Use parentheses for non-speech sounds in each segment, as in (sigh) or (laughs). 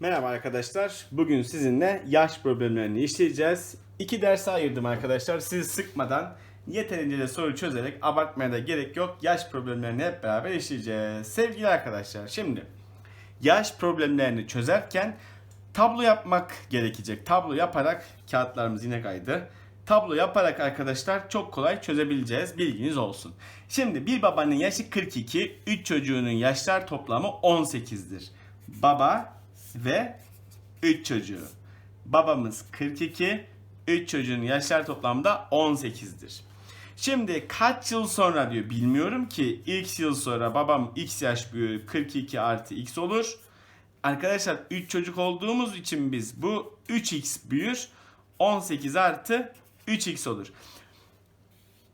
Merhaba arkadaşlar. Bugün sizinle yaş problemlerini işleyeceğiz. İki derse ayırdım arkadaşlar. Sizi sıkmadan yeterince de soru çözerek abartmaya da gerek yok. Yaş problemlerini hep beraber işleyeceğiz. Sevgili arkadaşlar şimdi yaş problemlerini çözerken tablo yapmak gerekecek. Tablo yaparak kağıtlarımız yine kaydı. Tablo yaparak arkadaşlar çok kolay çözebileceğiz. Bilginiz olsun. Şimdi bir babanın yaşı 42, 3 çocuğunun yaşlar toplamı 18'dir. Baba ve 3 çocuğu. Babamız 42, 3 çocuğun yaşlar toplamda 18'dir. Şimdi kaç yıl sonra diyor bilmiyorum ki x yıl sonra babam x yaş büyür 42 artı x olur. Arkadaşlar 3 çocuk olduğumuz için biz bu 3x büyür 18 artı 3x olur.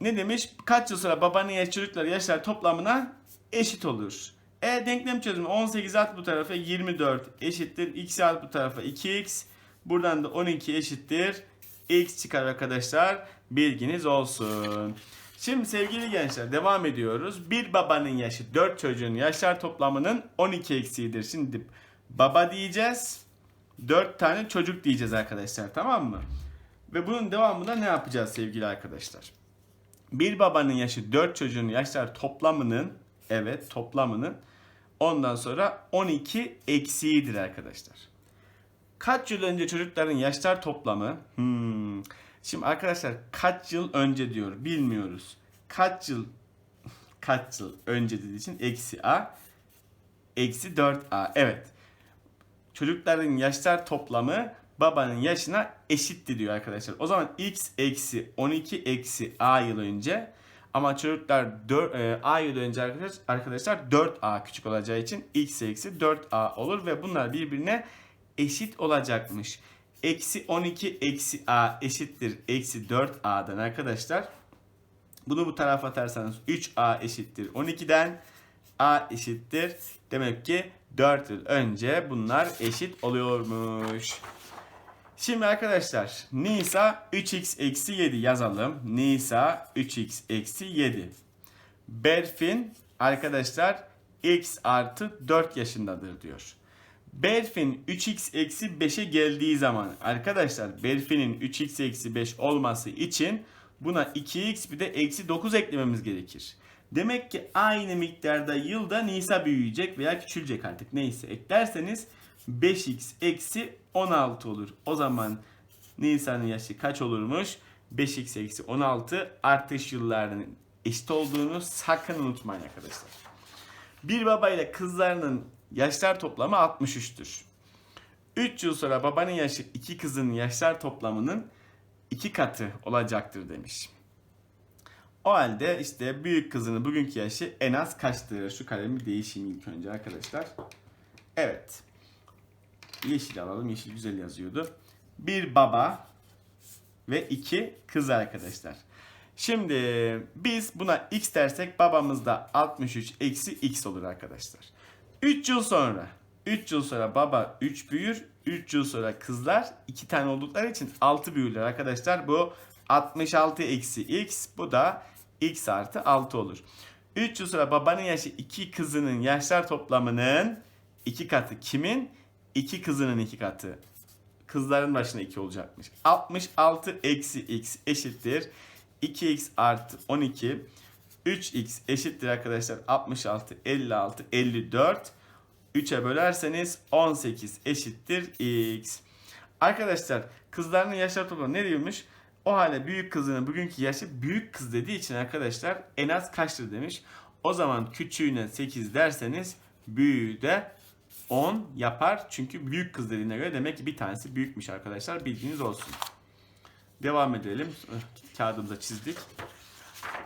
Ne demiş? Kaç yıl sonra babanın yaş çocukları yaşlar toplamına eşit olur. E denklem çözümü 18 at bu tarafa 24 eşittir. X at bu tarafa 2x. Buradan da 12 eşittir. X çıkar arkadaşlar. Bilginiz olsun. Şimdi sevgili gençler devam ediyoruz. Bir babanın yaşı 4 çocuğun yaşlar toplamının 12 eksiğidir. Şimdi baba diyeceğiz. 4 tane çocuk diyeceğiz arkadaşlar tamam mı? Ve bunun devamında ne yapacağız sevgili arkadaşlar? Bir babanın yaşı 4 çocuğun yaşlar toplamının evet toplamının ondan sonra 12 eksiğidir arkadaşlar. Kaç yıl önce çocukların yaşlar toplamı? Hmm. Şimdi arkadaşlar kaç yıl önce diyor bilmiyoruz. Kaç yıl (laughs) kaç yıl önce dediği için eksi a eksi 4a evet. Çocukların yaşlar toplamı babanın yaşına eşitti diyor arkadaşlar. O zaman x eksi 12 eksi a yıl önce ama çocuklar 4, e, a yıl önce arkadaşlar, arkadaşlar 4a küçük olacağı için x eksi 4a olur ve bunlar birbirine eşit olacakmış. Eksi 12 eksi a eşittir eksi 4a'dan arkadaşlar. Bunu bu tarafa atarsanız 3a eşittir 12'den a eşittir. Demek ki 4 yıl önce bunlar eşit oluyormuş. Şimdi arkadaşlar Nisa 3x eksi 7 yazalım. Nisa 3x eksi 7. Berfin arkadaşlar x artı 4 yaşındadır diyor. Berfin 3x eksi 5'e geldiği zaman arkadaşlar Berfin'in 3x eksi 5 olması için buna 2x bir de eksi 9 eklememiz gerekir. Demek ki aynı miktarda yılda Nisa büyüyecek veya küçülecek artık neyse eklerseniz 5x eksi 16 olur. O zaman Nisa'nın yaşı kaç olurmuş? 5x eksi 16 artış yıllarının eşit olduğunu sakın unutmayın arkadaşlar. Bir baba ile kızlarının yaşlar toplamı 63'tür. 3 yıl sonra babanın yaşı iki kızın yaşlar toplamının iki katı olacaktır demiş. O halde işte büyük kızının bugünkü yaşı en az kaçtır? Şu kalemi değişeyim ilk önce arkadaşlar. Evet. Yeşil alalım. Yeşil güzel yazıyordu. Bir baba ve iki kız arkadaşlar. Şimdi biz buna x dersek babamız da 63 eksi x olur arkadaşlar. 3 yıl sonra 3 yıl sonra baba 3 büyür. 3 yıl sonra kızlar 2 tane oldukları için 6 büyürler arkadaşlar. Bu 66 eksi x bu da x artı 6 olur. 3 yıl sonra babanın yaşı 2 kızının yaşlar toplamının 2 katı kimin? 2 kızının 2 katı. Kızların başına 2 olacakmış. 66 eksi x eşittir. 2x artı 12. 3x eşittir arkadaşlar 66, 56, 54. 3'e bölerseniz 18 eşittir x. Arkadaşlar kızların yaşlar toplamı ne diyormuş? O halde büyük kızının bugünkü yaşı büyük kız dediği için arkadaşlar en az kaçtır demiş. O zaman küçüğüne 8 derseniz büyüğü de 10 yapar. Çünkü büyük kız dediğine göre demek ki bir tanesi büyükmüş arkadaşlar. Bilginiz olsun. Devam edelim. Kağıdımıza çizdik.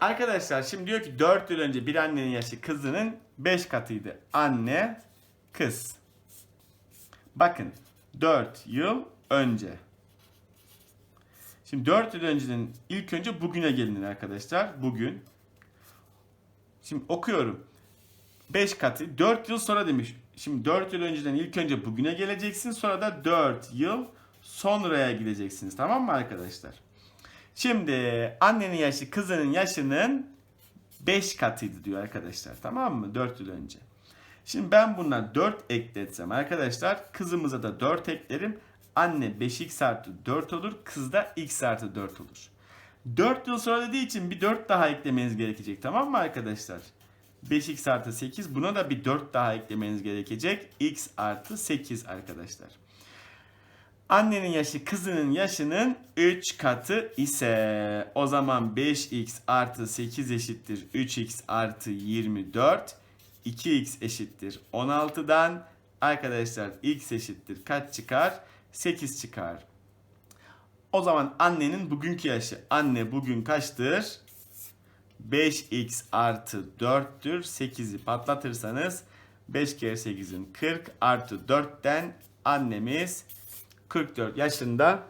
Arkadaşlar şimdi diyor ki 4 yıl önce bir annenin yaşı kızının 5 katıydı. Anne, kız. Bakın 4 yıl önce. Şimdi 4 yıl önceden ilk önce bugüne gelinir arkadaşlar. Bugün. Şimdi okuyorum. 5 katı 4 yıl sonra demiş. Şimdi 4 yıl önceden ilk önce bugüne geleceksin. Sonra da 4 yıl sonraya gideceksiniz. Tamam mı arkadaşlar? Şimdi annenin yaşı kızının yaşının 5 katıydı diyor arkadaşlar. Tamam mı? 4 yıl önce. Şimdi ben buna 4 ekletsem arkadaşlar kızımıza da 4 eklerim. Anne 5x artı 4 olur. Kız da x artı 4 olur. 4 yıl sonra dediği için bir 4 daha eklemeniz gerekecek. Tamam mı arkadaşlar? 5x artı 8 buna da bir 4 daha eklemeniz gerekecek. x artı 8 arkadaşlar. Annenin yaşı kızının yaşının 3 katı ise o zaman 5x artı 8 eşittir 3x artı 24. 2x eşittir 16'dan arkadaşlar x eşittir kaç çıkar? 8 çıkar. O zaman annenin bugünkü yaşı. Anne bugün kaçtır? 5x artı 4'tür. 8'i patlatırsanız 5 kere 8'in 40 artı 4'ten annemiz 44 yaşında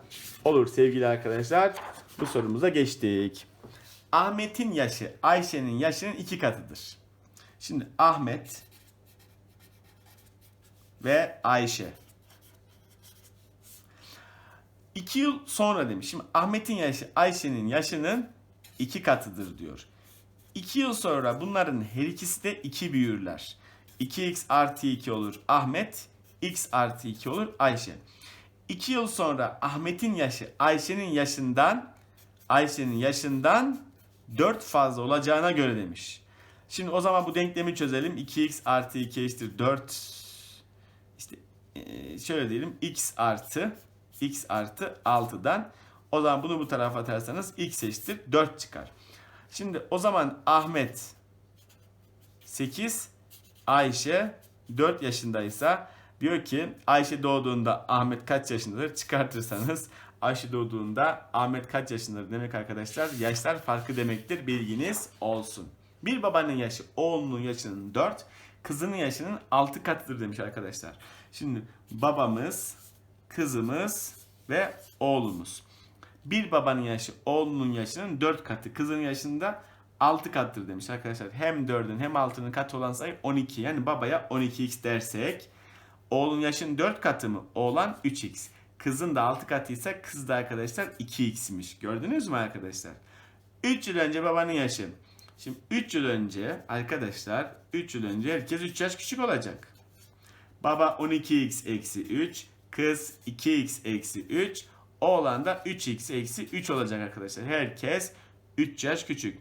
olur sevgili arkadaşlar. Bu sorumuza geçtik. Ahmet'in yaşı Ayşe'nin yaşının iki katıdır. Şimdi Ahmet ve Ayşe. İki yıl sonra demiş. Şimdi Ahmet'in yaşı Ayşe'nin yaşının iki katıdır diyor. İki yıl sonra bunların her ikisi de 2 büyürler. 2x artı 2 olur Ahmet, x artı 2 olur Ayşe. 2 yıl sonra Ahmet'in yaşı Ayşe'nin yaşından Ayşe'nin yaşından 4 fazla olacağına göre demiş. Şimdi o zaman bu denklemi çözelim. 2x artı 2 eşittir 4. İşte e, şöyle diyelim x artı x artı 6'dan. O zaman bunu bu tarafa atarsanız x eşittir 4 çıkar. Şimdi o zaman Ahmet 8, Ayşe 4 yaşındaysa diyor ki Ayşe doğduğunda Ahmet kaç yaşındadır? Çıkartırsanız Ayşe doğduğunda Ahmet kaç yaşındadır demek arkadaşlar. Yaşlar farkı demektir bilginiz olsun. Bir babanın yaşı oğlunun yaşının 4, kızının yaşının 6 katıdır demiş arkadaşlar. Şimdi babamız, kızımız ve oğlumuz. Bir babanın yaşı oğlunun yaşının 4 katı, kızının yaşında 6 kattır demiş arkadaşlar. Hem 4'ün hem 6'nın katı olan sayı 12. Yani babaya 12x dersek oğlun yaşının 4 katı mı? Oğlan 3x. Kızın da 6 katıysa kız da arkadaşlar 2x'miş. Gördünüz mü arkadaşlar? 3 yıl önce babanın yaşı. Şimdi 3 yıl önce arkadaşlar 3 yıl önce herkes 3 yaş küçük olacak. Baba 12x eksi 3, kız 2x eksi 3, oğlan da 3x eksi 3 olacak arkadaşlar. Herkes 3 yaş küçük.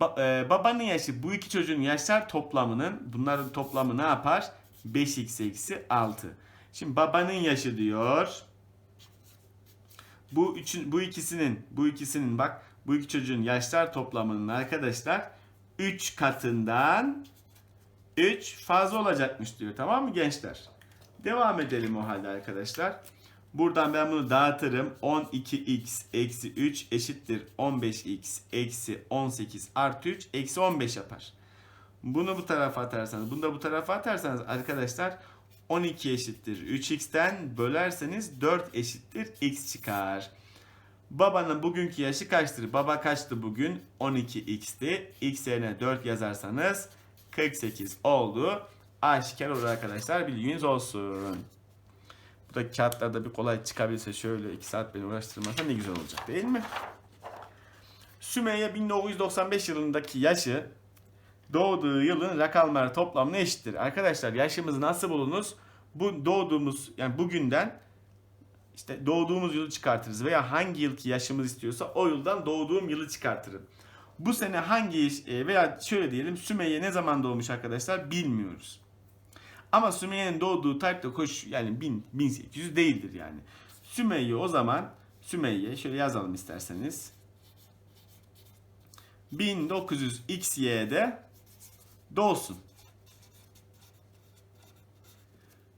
Ba- e, babanın yaşı bu iki çocuğun yaşlar toplamının bunların toplamı ne yapar? 5x eksi 6. Şimdi babanın yaşı diyor. Bu üçün, bu ikisinin bu ikisinin bak bu iki çocuğun yaşlar toplamının arkadaşlar 3 katından 3 fazla olacakmış diyor. Tamam mı gençler? Devam edelim o halde arkadaşlar. Buradan ben bunu dağıtırım. 12x eksi 3 eşittir 15x eksi 18 artı 3 eksi 15 yapar. Bunu bu tarafa atarsanız, bunu da bu tarafa atarsanız arkadaşlar 12 eşittir 3x'ten bölerseniz 4 eşittir x çıkar. Babanın bugünkü yaşı kaçtır? Baba kaçtı bugün? 12x'ti. x yerine 4 yazarsanız 48 oldu. Aşikar olur arkadaşlar bilginiz olsun. Bu da kağıtlarda bir kolay çıkabilse şöyle 2 saat beni uğraştırmasa ne güzel olacak değil mi? Sümeyye 1995 yılındaki yaşı doğduğu yılın rakamları toplamına eşittir. Arkadaşlar yaşımızı nasıl bulunuz? Bu doğduğumuz yani bugünden işte doğduğumuz yılı çıkartırız veya hangi yılki yaşımız istiyorsa o yıldan doğduğum yılı çıkartırım. Bu sene hangi e, veya şöyle diyelim Sümeyye ne zaman doğmuş arkadaşlar bilmiyoruz. Ama Sümeyye'nin doğduğu tarihte koş yani 1000, 1800 değildir yani. Sümeyye o zaman Sümeyye şöyle yazalım isterseniz. 1900 XY'de doğsun.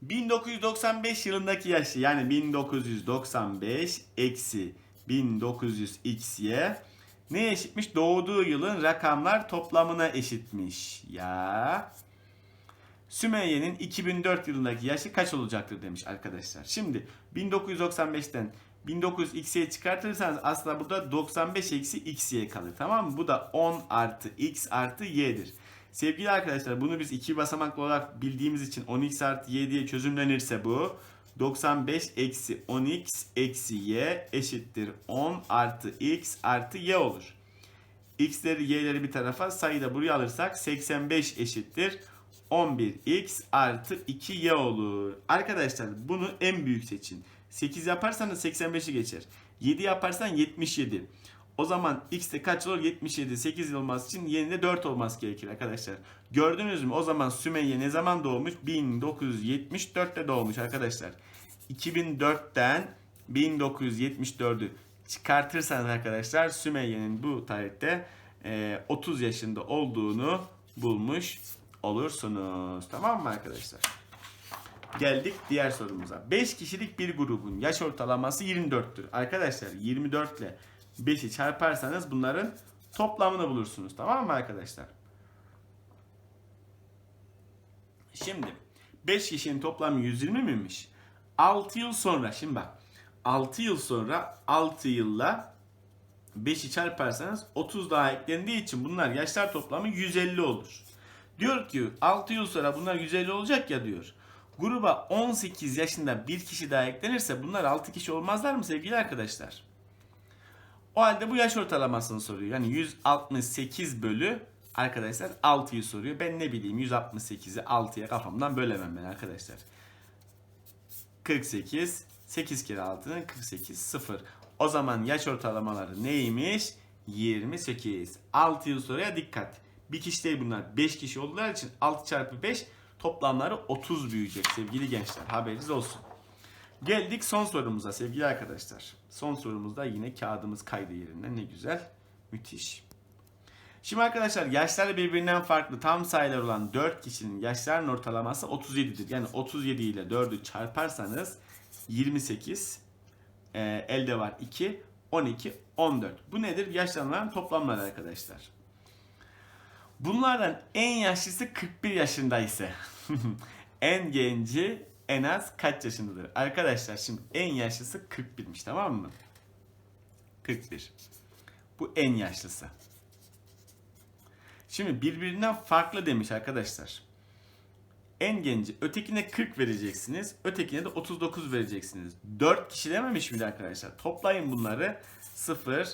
1995 yılındaki yaşı yani 1995 eksi 1900 XY ne eşitmiş? Doğduğu yılın rakamlar toplamına eşitmiş. Ya. Sümeyye'nin 2004 yılındaki yaşı kaç olacaktır demiş arkadaşlar. Şimdi 1995'ten 1900 x'ye çıkartırsanız aslında burada 95 eksi x'ye kalır. Tamam mı? Bu da 10 artı x artı y'dir. Sevgili arkadaşlar bunu biz iki basamaklı olarak bildiğimiz için 10x artı y diye çözümlenirse bu 95 eksi 10x eksi y eşittir 10 artı x artı y olur. x'leri y'leri bir tarafa sayıyı da buraya alırsak 85 eşittir 11x artı 2y olur. Arkadaşlar bunu en büyük seçin. 8 yaparsanız 85'i geçer. 7 yaparsan 77. O zaman x de kaç olur? 77. 8 olması için y'nin 4 olması gerekir arkadaşlar. Gördünüz mü? O zaman Sümeyye ne zaman doğmuş? 1974'te doğmuş arkadaşlar. 2004'ten 1974'ü çıkartırsanız arkadaşlar Sümeyye'nin bu tarihte e, 30 yaşında olduğunu bulmuş olursunuz. Tamam mı arkadaşlar? Geldik diğer sorumuza. 5 kişilik bir grubun yaş ortalaması 24'tür. Arkadaşlar 24 ile 5'i çarparsanız bunların toplamını bulursunuz. Tamam mı arkadaşlar? Şimdi 5 kişinin toplamı 120 miymiş? 6 yıl sonra şimdi bak 6 yıl sonra 6 yılla 5'i çarparsanız 30 daha eklendiği için bunlar yaşlar toplamı 150 olur. Diyor ki 6 yıl sonra bunlar 150 olacak ya diyor. Gruba 18 yaşında bir kişi daha eklenirse bunlar 6 kişi olmazlar mı sevgili arkadaşlar? O halde bu yaş ortalamasını soruyor. Yani 168 bölü arkadaşlar 6'yı soruyor. Ben ne bileyim 168'i 6'ya kafamdan bölemem ben arkadaşlar. 48 8 kere 6'nın 48 0. O zaman yaş ortalamaları neymiş? 28. 6 yıl sonraya dikkat. Bir kişi değil bunlar. 5 kişi olduğu için 6 çarpı 5 toplamları 30 büyüyecek sevgili gençler. Haberiniz olsun. Geldik son sorumuza sevgili arkadaşlar. Son sorumuzda yine kağıdımız kaydı yerinden. Ne güzel. Müthiş. Şimdi arkadaşlar yaşları birbirinden farklı tam sayılar olan 4 kişinin yaşlarının ortalaması 37'dir. Yani 37 ile 4'ü çarparsanız 28 e, elde var 2 12 14. Bu nedir? Yaşlananların toplamları arkadaşlar. Bunlardan en yaşlısı 41 yaşında ise (laughs) en genci en az kaç yaşındadır? Arkadaşlar şimdi en yaşlısı 41'miş tamam mı? 41. Bu en yaşlısı. Şimdi birbirinden farklı demiş arkadaşlar. En genci ötekine 40 vereceksiniz. Ötekine de 39 vereceksiniz. 4 kişi dememiş miydi arkadaşlar? Toplayın bunları. 0,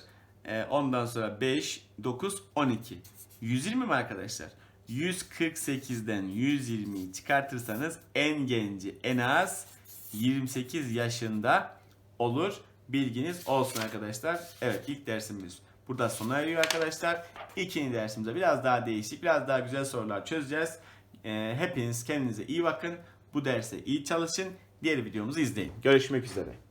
e, ondan sonra 5, 9, 12. 120 mi arkadaşlar? 148'den 120'yi çıkartırsanız en genci en az 28 yaşında olur. Bilginiz olsun arkadaşlar. Evet ilk dersimiz burada sona eriyor arkadaşlar. İkinci dersimizde biraz daha değişik, biraz daha güzel sorular çözeceğiz. Ee, hepiniz kendinize iyi bakın. Bu derse iyi çalışın. Diğer videomuzu izleyin. Görüşmek üzere.